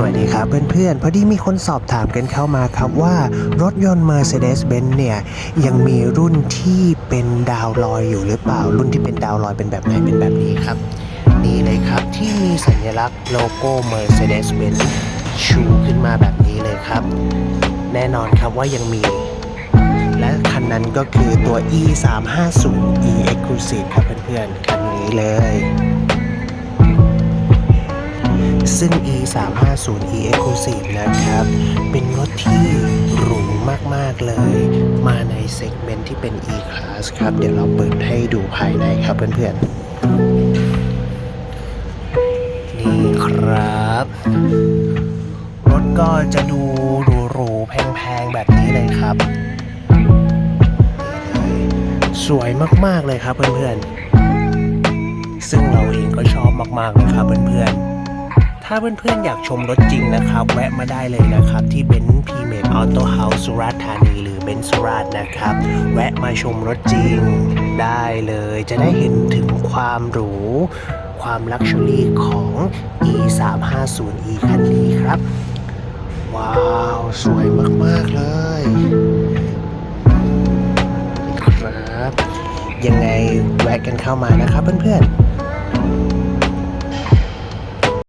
สวัสดีครับเพื่อนๆ พอดีมีคนสอบถามกันเข้ามาครับว่ารถยนต์ Mercedes-Benz เนี่ย ยังมีรุ่นที่เป็นดาวลอยอยู่หรือเปล่า รุ่นที่เป็นดาวลอยเป็นแบบไหนเป็นแบบนี้ครับ นี่เลยครับที่มีสัญลักษณ์โลโก้ Mercedes-Benz ชูขึ้นมาแบบนี้เลยครับ แน่นอนครับว่ายังมี และคันนั้นก็คือตัว e 3 5 0 e exclusive ครับเพื่อนๆ คันนี้เลย ซึ่ง e 3 5 0 e exclusive นะครับ เป็นรถที่หรูมาก ๆ เลย มาในเซกเมนต์ที่เป็น e class ครับ เดี๋ยวเราเปิดให้ดูภายในครับเพื่อน ๆ นี่ครับ รถก็จะดูหรูๆแพง ๆ แบบนี้เลยครับ สวยมาก ๆ เลยครับเพื่อน ๆซึ่งเราเองก็ชอบมากๆเลยครับเพื่อน ๆ ถ้าเพื่อนๆอยากชมรถจริงนะครับ แวะมาได้เลยนะครับ ที่เบนซ์พีเมดออโต้เฮาส์สุราษฎร์ธานีหรือเบนซ์สุราษฎร์นะครับ แวะมาชมรถจริงได้เลย จะได้เห็นถึงความหรู ความลักชัวรี่ของ e 3 5 0 e คันนี้ครับ ว้าว สวยมาก ๆ เลยครับ ยังไงแวะกันเข้ามานะครับเพื่อนๆ